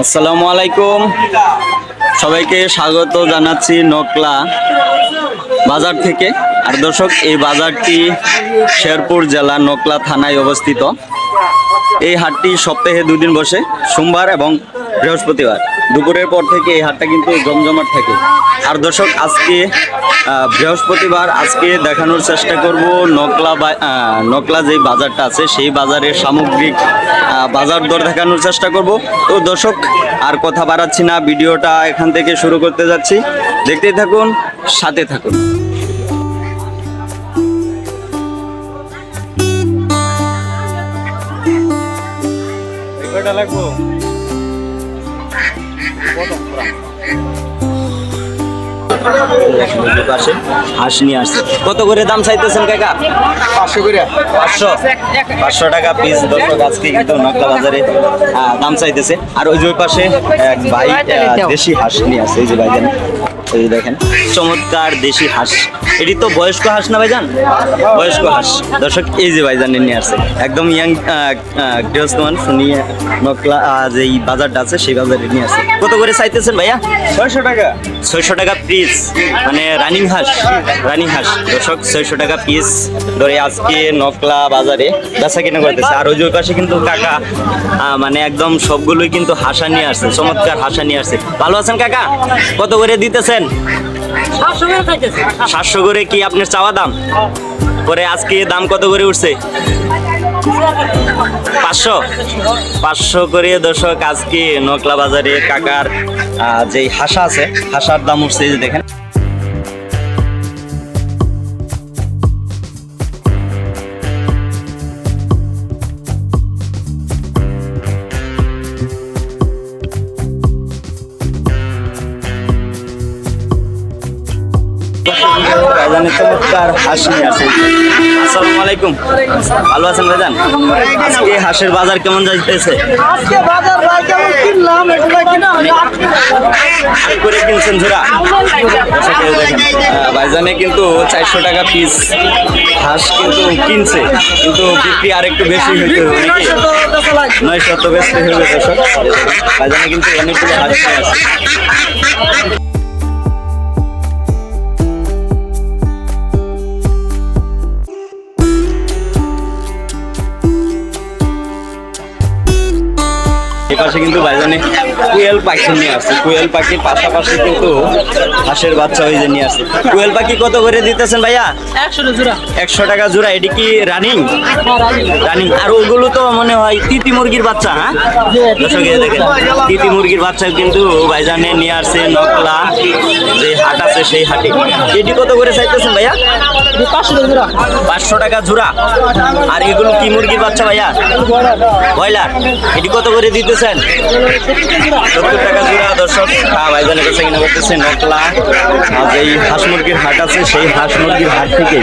আসসালামু আলাইকুম। সবাইকে স্বাগত জানাচ্ছি নকলা। বাজার থেকে। আর দর্শক, এই বাজারটি শেরপুর জেলা নকলা থানায় অবস্থিত। এই হাটটি সপ্তাহে দুদিন বসে। সোমবার এবং বৃহস্পতিবার। দুপুরের পর থেকে এই হাটটা কিন্তু জমজমাট থাকে। আর দর্শক, আজকে বৃহস্পতিবার, আজকে দেখানোর চেষ্টা করব নকলা নকলা যে বাজারটা আছে, সেই বাজারের সামগ্রিক বাজার দর দেখানোর চেষ্টা করব। তো দর্শক, আর কথা বাড়াচ্ছি না, ভিডিওটা এখান থেকে শুরু করতে যাচ্ছি। দেখতেই থাকুন, সাথে থাকুন। লাগবো? হাঁস নিয়ে আসছে। কত করে দাম চাইতেছেন কাকা? পাঁচশো করে। পাঁচশো? পাঁচশো টাকা পিস দর্শক আজকে কিন্তু নকলা বাজারে দাম চাইতেছে। আর ওই যে ওই পাশে এক ভাই দেশি হাঁস নিয়ে আসছে। এই যে ভাই এই দেখেন চমৎকার দেশি হাঁস। এটি তো বয়স্ক হাঁস না ভাইজান? বয়স্ক হাঁস। দর্শক এই যে ভাইজান নিয়ে আসছে। একদম ইয়াং গৃহস্থ মানুষ। নিয়ে নকলা যে এই বাজারটা আছে সেই বাজারে নিয়ে আসছে। কত করে চাইতেছেন ভাইয়া? ছয়শো টাকা। ছয়শো টাকা পিস মানে রানিং হাঁস। রানিং হাঁস। দর্শক ছয়শো টাকা পিস ধরে আজকে নকলা বাজারে বেচা কিনা করতেছে। আর ওই যে পাশে কিন্তু কাকা মানে একদম সবগুলোই কিন্তু হাসা নিয়ে আসছে। চমৎকার হাসা নিয়ে আসছে। ভালো আছেন কাকা? কত করে দিতেছেন? সাতশো করে কি আপনার চাওয়া দাম? পরে আজকে দাম কত করে উঠছে? পাঁচশো? পাঁচশো করে দর্শক, আজকে নকলা বাজারে কাকার যেই হাসা আছে, হাসার দাম উঠছে দেখেন। চমৎকার হাঁস নিয়ে আসসালামু আলাইকুম। ভালো আছেন ভাইজান? আজকে হাঁসের বাজার কেমন যাইতেছে? আজকে বাজার ভাই কেমন কিনলাম ভাই কিনা করে কিনছেন ঝোরা আহ, ভাইজানে কিন্তু চারশো টাকা পিস হাঁস কিন্তু কিনছে কিন্তু বিক্রি আর একটু বেশি হইতে হবে নাকি? নয় শত বেশি হইবে দর্শক। ভাইজানে কিন্তু অনেকগুলো হাঁস নিয়ে আছে পাশে কিন্তু ভাইজানে কুয়েল পাখি নিয়ে আসছে। কুয়েল পাখির পাশাপাশি কিন্তু হাঁসের বাচ্চা ওই যে নিয়ে আসছে। কুয়েল পাখি কত করে দিতেছেন ভাইয়া? একশো টাকা জোড়া এটি কি রানিং? রানিং। আর ওগুলো তো মনে হয় তিতি মুরগির বাচ্চা হ্যাঁ? দেখেন তিতি মুরগির বাচ্চা কিন্তু ভাইজানে নিয়ে আসছে নকলা যে হাট আছে সেই হাটে। এটি কত করে চাইতেছেন ভাইয়া? পাঁচশো পাঁচশো টাকা জোড়া। আর এগুলো কি মুরগির বাচ্চা ভাইয়া? ব্রয়লার। এটি কত করে দিতেছেন? কিনা করতেছে নকলা যেই হাঁস মুরগির হাট আছে সেই হাঁস মুরগির হাট থেকেই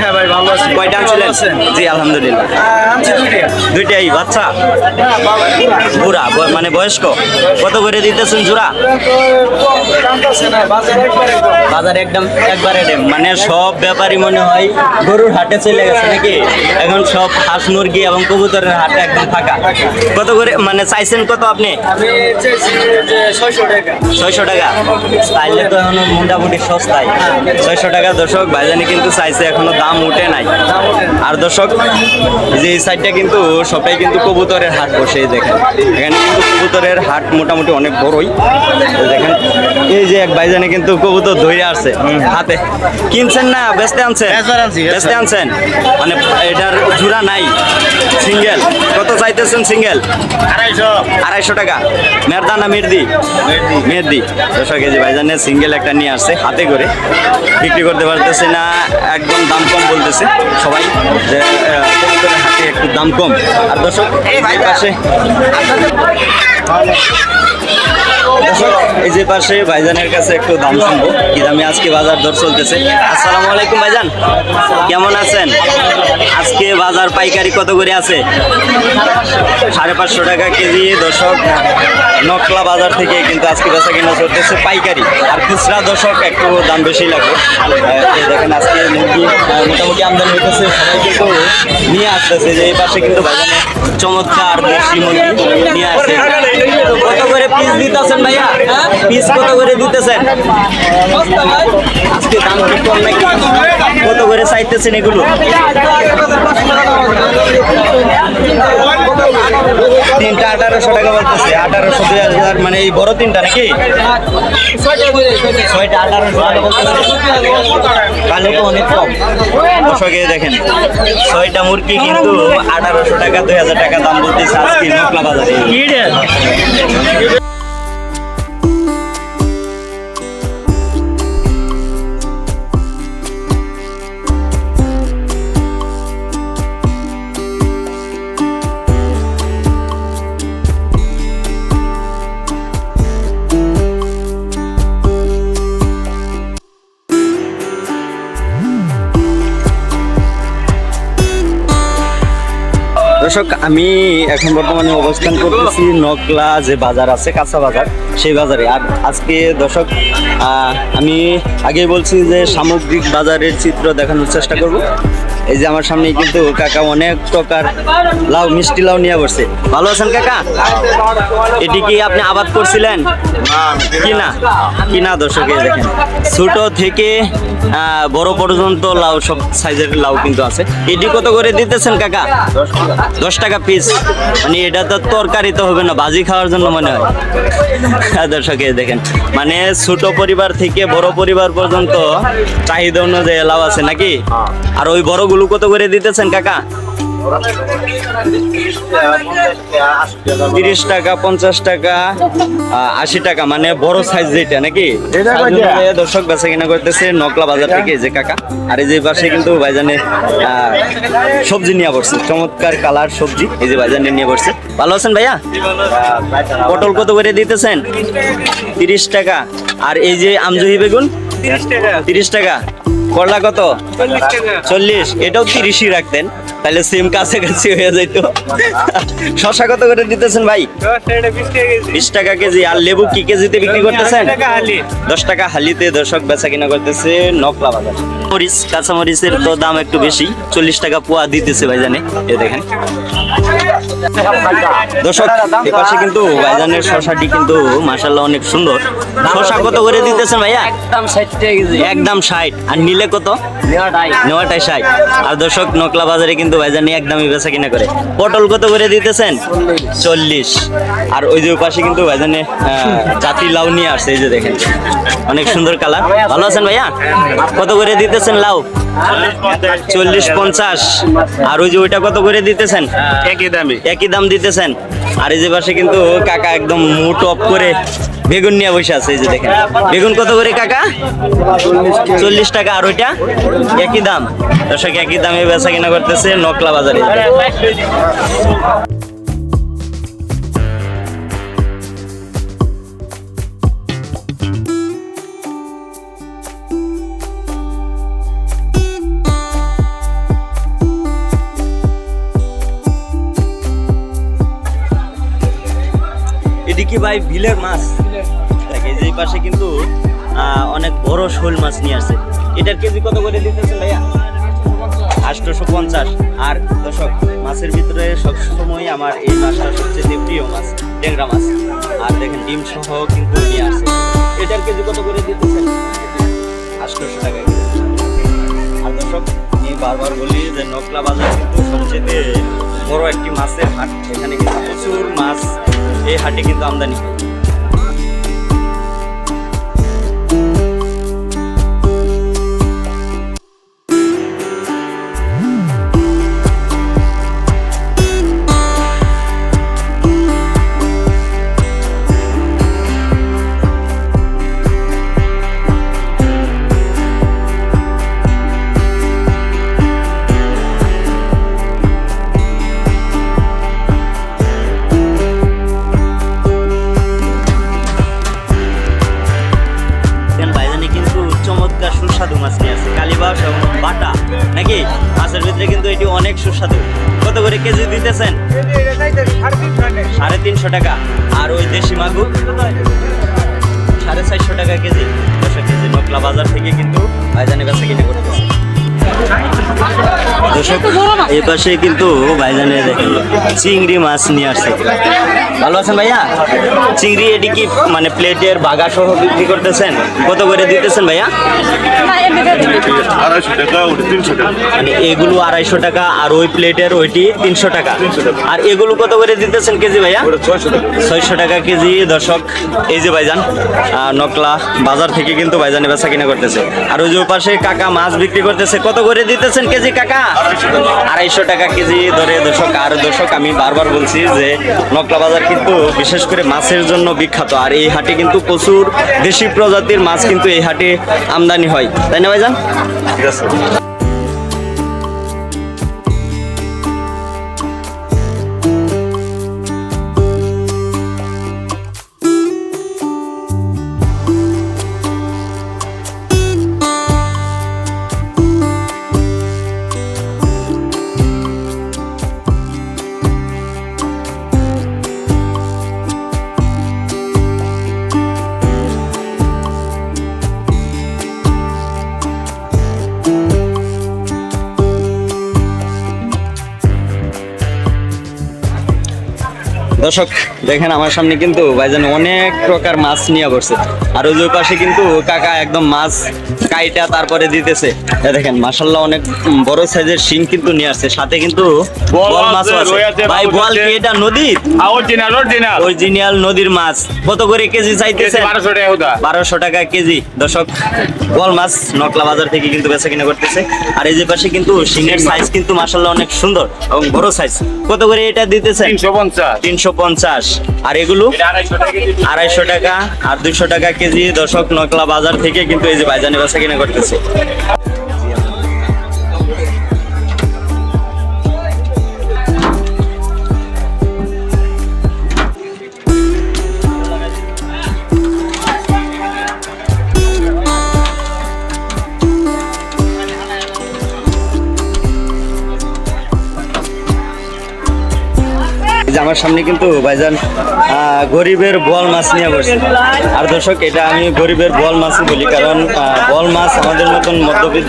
হ্যাঁ ভাই ভালো আছি। কয়টা আনছিলেন? জি আলহামদুলিল্লাহ। আনছি দুইটা। দুইটাই বাচ্চা? বুড়া মানে বয়স্ক। কত করে দিতেছেন জোড়া? বাজার একদম একবারে ডেম মানে সব ব্যাপারই মনে হয় গরুর হাটে চলে গেছে নাকি? এখন সব হাঁস মুরগি এবং কবুতরের হাটে একদম ফাঁকা। কত করে মানে চাইছেন কত আপনি? ছয়শো টাকা। চাইলে তো এখন মোটামুটি সস্তায়। ছয়শো টাকা দর্শক ভাইজানি কিন্তু চাইছে এখনও দাম উঠে নাই। আর দর্শক যে এই সাইডটা কিন্তু সবাই কিন্তু কবুতরের হাট বসে এই দেখেন। এখানে কিন্তু কবুতরের হাট মোটামুটি অনেক বড়ই। দেখেন এই যে এক ভাইজানে কিন্তু কবুতর ধরে আসছে হাতে। কিনছেন না বেচতে আনছেন? বেচতে আনছেন? মানে এটার জোড়া নাই সিঙ্গেল। কত চাইতেছেন সিঙ্গেল? আড়াইশো। আড়াইশো টাকা। মেরদা না মেরদি? মেহেদি দশশো কেজি ভাইজানে সিঙ্গেল একটা নিয়ে আসছে হাতে করে। বিক্রি করতে পারতেছে না একদম দাম কম বলতেছে সবাই যে কবুতরের হাটে একটু দাম কম। আর দর্শক এই পাশে দর্শক, এই যে পাশে ভাইজানের কাছে একটু দাম শুনব, কি দামে আজকে বাজার দর চলতেছে। আসসালামু আলাইকুম ভাইজান, কেমন আছেন? আজকে বাজার পাইকারি কত করে আছে? সাড়ে পাঁচশো টাকা কেজি, দর্শক, নকলা বাজার থেকে কিন্তু আজকে বেচা কিনা চলতেছে পাইকারি। আর খুচরা দর্শক, একটু দাম বেশি লাগবে। দেখেন আজকে মুরগি মোটামুটি আমদানি হইতেছে সবাই কিন্তু নিয়ে আসতেছে যে এই পাশে কিন্তু বাজারে চমৎকার দেশি মুরগি নিয়ে আসছে। কত করে পিস দিতেছেন ভাইয়া? পিস কত করে দিতেছেন? আজকে দাম কি কম নাকি? কত করে চাইতেছেন এগুলো? তিনটা আঠারোশো টাকা বলতেছে। আঠারোশো, দুই হাজার মানে এই বড় তিনটা নাকি? ছয়টা আঠারোশো টাকা কালো তো অনেক কম। দর্শকে দেখেন, ছয়টা মুরগি কিন্তু আঠারোশো টাকা, দুই হাজার টাকা দাম বলতেছে আজকে নকলা বাজারে। দর্শক, আমি এখন বর্তমানে অবস্থান করতেছি নকলা যে বাজার আছে, কাঁচা বাজার, সেই বাজারে। আর আজকে দর্শক আমি আগে বলছি যে সামগ্রিক বাজারের চিত্র দেখানোর চেষ্টা করব। এই যে আমার সামনে কিন্তু কাকা অনেক প্রকার লাউ মিষ্টি লাউ নিয়ে বসছে। ভালো আছেন কাকা? এটি কি আপনি আবাদ করছিলেন? কি না? কি না দর্শক দেখেন। ছোট থেকে বড় পর্যন্ত লাউ সব সাইজের লাউ কিন্তু আছে। এটি কত করে দিতেছেন কাকা? দশ টাকা পিস মানে এটা তো তরকারি তো হবে না ভাজি খাওয়ার জন্য মনে হয়। হ্যাঁ, দর্শক দেখেন। মানে ছোট পরিবার থেকে বড় পরিবার পর্যন্ত চাহিদা অনুযায়ী লাউ আছে নাকি? আর ওই বড়গুলো কত করে দিতেছেন কাকা? তিরিশ টাকা পঞ্চাশ টাকা আশি টাকা মানে বড় সাইজ যেটা নাকি? দর্শক বেচা কিনা করতেছে নকলা বাজার থেকে যে কাকা। আর এই যে পাশে কিন্তু ভাইজানে সবজি নিয়ে পড়ছে চমৎকার কালার সবজি এই যে ভাইজানে নিয়ে পড়ছে ভালো আছেন ভাইয়া? পটল কত করে দিতেছেন? তিরিশ টাকা। আর এই যে আমজহি বেগুন? তিরিশ টাকা। করলা কত? চল্লিশ এটাও তিরিশই রাখতেন। তাহলে সেম কাছাকাছি হয়ে যেত শশা কত করে দিতেছেন ভাই? বিশ টাকা কেজি। আর লেবু কি কেজিতে বিক্রি করতেছেন? দশ টাকা হালিতে দর্শক বেচা কিনা করতেছে নকলা বাজার। মরিচ কাঁচা মরিচের তো দাম একটু বেশি। চল্লিশ টাকা পোয়া দিতেছে ভাই জানে এ দেখেন। দর্শক এ পাশে কিন্তু ভাইজানের শশাটি কিন্তু মাশাল্লাহ অনেক সুন্দর। শশা কত করে দিতেছেন ভাইয়া? দাম ষাট একদম ষাট। আর নিলে কত? নেওয়াটাই। ষাট। আর দর্শক নকলা বাজারে কিন্তু ভাইজানি একদমই বেচা কিনা করে। পটল কত করে দিতেছেন? চল্লিশ। আর ওই যে পাশে কিন্তু ভাইজানে জাতি লাউ নিয়ে আসছে এই যে দেখেন। অনেক সুন্দর কালার। ভালো আছেন ভাইয়া? কত করে দিতেছেন লাউ? চল্লিশ পঞ্চাশ। আর ওই যে ওইটা কত করে দিতেছেন? একই দামে। একই দাম দিতেছেন। আর এই যে পাশে কিন্তু কাকা একদম মুট অফ করে বেগুন নিয়ে বসে আছে, এই যে দেখেন। বেগুন কত করে কাকা? চল্লিশ টাকা। আর ওইটা? একই দাম। দর্শক, একই দামে বেচা কিনা করতেছে নকলা বাজারে। কি ভাই বিলের মাছ? দেখ, এই যে পাশে কিন্তু অনেক বড় শোল মাছ নিয়ে আসছে। এটার কেজি কত করে দিতেছে ভাইয়া? আটশোশো পঞ্চাশ আর দর্শক মাছের ভিতরে সবসময় আমার এই মাছটা সবচেয়ে প্রিয় মাছ ট্যাংরা মাছ। আর দেখেন ডিম সহ কিন্তু নিয়ে আসছে। এটার কেজি কত করে দিতেছেন আটশোশো টাকা আর দর্শক আমি বারবার বলি যে নকলা বাজার কিন্তু সবচেয়ে বড় একটি মাছের হাট। এখানে কিন্তু প্রচুর মাছ এই হাটে কিন্তু আমদানি হয়। সুস্বাদু। কত করে কেজি দিতেছেন? সাড়ে তিনশো টাকা। আর ওই দেশি মাগুর? সাড়ে চারশো টাকা কেজি। দশ কেজি নকলা বাজার থেকে কিন্তু ভাইজানের কাছে কিনে করতেছে দর্শক এ পাশে কিন্তু ভাইজানে দেখেন চিংড়ি মাছ নিয়ে আসছে। ভালো আছেন ভাইয়া? চিংড়ি এটি কি মানে প্লেটের বাগা সহ বিক্রি করতেছেন? কত করে দিতেছেন ভাইয়া? মানে এগুলো আড়াইশো টাকা আর ওই প্লেটের ওইটি তিনশো টাকা। আর এগুলো কত করে দিতেছেন কেজি ভাইয়া? ছয়শো টাকা। কেজি দর্শক এই যে ভাইজান নকলা বাজার থেকে কিন্তু ভাইজানে বেচা কিনা করতেছে। আর ওই যে পাশে কাকা মাছ বিক্রি করতেছে কত করে দিতেছেন কেজি কাকা? আড়াইশো টাকা কেজি ধরে দর্শক আর দর্শক আমি বারবার বলছি যে নকলা বাজার কিন্তু বিশেষ করে মাছের জন্য বিখ্যাত। আর এই হাটে কিন্তু প্রচুর দেশি প্রজাতির মাছ কিন্তু এই হাটে আমদানি হয়। তাই না ভাইজান? ঠিক আছে। দর্শক, দেখেন আমার সামনে কিন্তু ভাইজান অনেক প্রকার মাছ নিয়ে বসছে। আর ওই পাশে কিন্তু কাকা একদম মাছ কাইটা তারপরে দিতেছে। দেখেন মাসাল্লাহ অনেক বড় সাইজের শিং কিন্তু নিয়ে আসছে। সাথে কিন্তু বল বল মাছও আছে, ভাই কি এটা নদীর অরিজিনাল অরিজিনাল অরিজিনাল নদীর মাছ। কত করে কেজি চাইতেছে বারোশো টাকা ওটা বারোশো টাকা কেজি। দর্শক বল মাছ নকলা বাজার থেকে কিন্তু বেচা কিনা করতেছে। আর এই যে পাশে কিন্তু শিঙের সাইজ কিন্তু মাসাল্লাহ অনেক সুন্দর এবং বড় সাইজ কত করে এটা দিতেছেন? তিনশো পঞ্চাশ। আর এগুলো? এটা আড়াইশো টাকা আর দুইশো টাকা কেজি। দর্শক নকলা বাজার থেকে কিন্তু এই যে ভাইজানি বেচা কিনা করতেছে। আমার সামনে কিন্তু ভাইজান আহ, গরিবের বল মাছ নিয়ে বসছে আর দর্শক এটা আমি গরিবের বল মাছই বলি কারণ বল মাছ আমাদের মতন মধ্যবিত্ত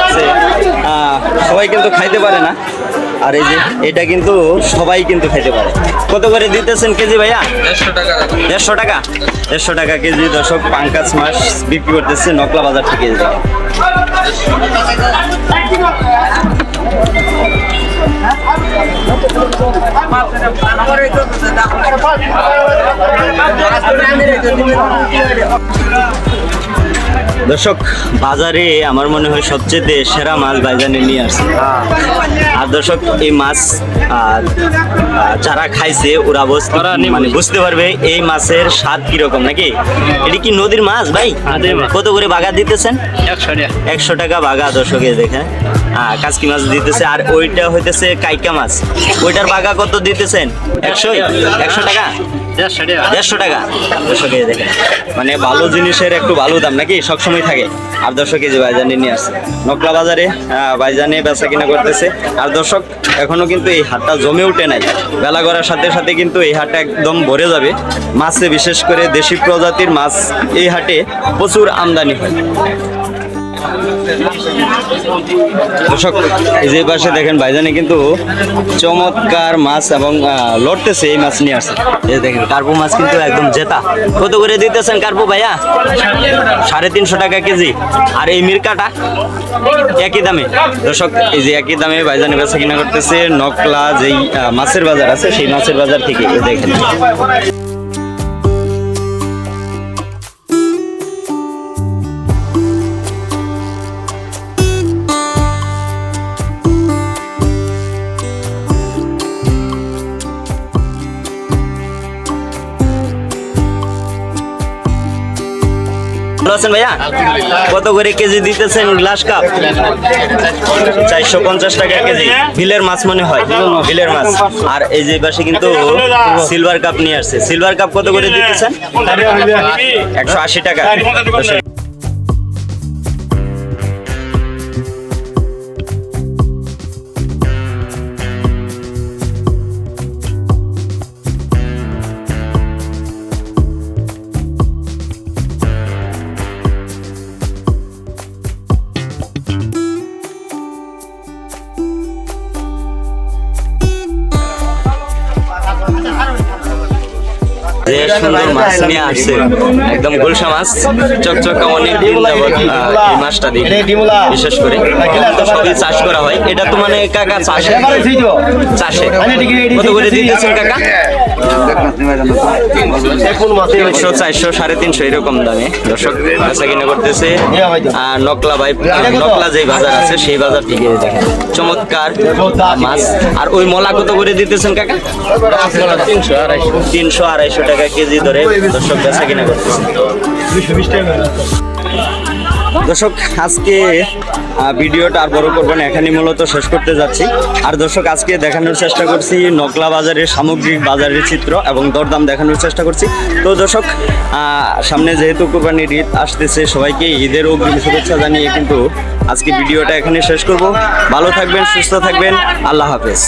আছে সবাই কিন্তু খাইতে পারে না। আর এই যে এটা কিন্তু সবাই কিন্তু খাইতে পারে। কত করে দিতেছেন কেজি ভাইয়া? দেড়শো টাকা। দেড়শো টাকা? কেজি দর্শক পাঙ্কাস মাছ বিক্রি করতেছে নকলা বাজার থেকে। দর্শক বাজারে আমার মনে হয় সবচেয়ে সেরা মাছ ভাইজানে নিয়ে আসছে। আর দর্শক এই মাছ যারা খাইছে ওরা মানে বুঝতে পারবে এই মাছের স্বাদ কীরকম নাকি? এটি কি নদীর মাছ ভাই? কত করে বাগা দিতেছেন? একশো টাকা। বাগা দর্শকে দেখেন। হ্যাঁ কাজকি মাছ দিতেছে আর ওইটা হইতেছে কাইকা মাছ। ওইটার বাগা কত দিতেছেন? একশো একশো টাকা? দেড়শো টাকা। এই দেখেন মানে ভালো জিনিসের একটু ভালো দাম নাকি? সবসময় থাকে। আর দর্শক এই যে ভাইজানে নিয়ে আসছে। নকলা বাজারে আহ, ভাইজানে বেচা কিনা করতেছে। আর দর্শক এখনও কিন্তু এই হাটটা জমে উঠে নাই। বেলা করার সাথে সাথে কিন্তু এই হাটটা একদম ভরে যাবে। মাছে বিশেষ করে দেশি প্রজাতির মাছ এই হাটে প্রচুর আমদানি হয়। দর্শক যে পাশে দেখেন ভাইজানে কিন্তু চমৎকার মাছ এবং লড়তেছে এই মাছ নিয়ে আসছে। এই দেখেন, কার্পু মাছ কিন্তু একদম জেতা। কত করে দিতেছেন কার্পু ভাইয়া? সাড়ে তিনশো টাকা কেজি। আর এই মিরকাটা একই দামে। দর্শক, এই যে একই দামে ভাইজানে বেচা কিনা করতেছে, নকলা যেই মাছের বাজার আছে, সেই মাছের বাজার থেকে দেখেন। ভালো আছেন ভাইয়া? কত করে কেজি দিতেছেন গ্লাস কাপ? চারশো পঞ্চাশ টাকা কেজি। বিলের মাছ মনে হয়? বিলের মাছ। আর এই যে পাশে কিন্তু সিলভার কাপ নিয়ে আসছে। সিলভার কাপ কত করে দিতেছেন? একশো আশি টাকা। যে সুন্দর মাছ নিয়ে আসছে একদম গোলসা মাছ চকচকা অনেক দিন যাবত এই মাছটা দিই বিশেষ করে। সবই চাষ করা হয়। এটা তো মানে কাকা চাষে। চাষে। কত করে দিতেছেন কাকা? তিনশো চারশো, সাড়ে তিনশো এরকম দামে। দর্শক, বেচা কিনা করতেছে। আর নকলা ভাই, নকলা যেই বাজার আছে, সেই বাজার থেকে দেখেন। চমৎকার মাছ। আর ওই মলা কত করে দিতেছেন কাকা? তিনশো আড়াইশো টাকা কেজি ধরে দর্শক বেচা কিনা করতেছে। দর্শক, আজকে ভিডিওটা আর বড় করব না এখানে মূলত শেষ করতে যাচ্ছি। আর দর্শক, আজকে দেখানোর চেষ্টা করছি নকলা বাজারের সামগ্রিক বাজারের চিত্র এবং দরদাম দেখানোর চেষ্টা করছি। তো দর্শক সামনে যেহেতু কোরবানির ঈদ আসতেছে, সবাইকে ঈদের অগ্রিম শুভেচ্ছা জানিয়ে কিন্তু আজকে ভিডিওটা এখানে শেষ করব। ভালো থাকবেন, সুস্থ থাকবেন, আল্লাহ হাফেজ।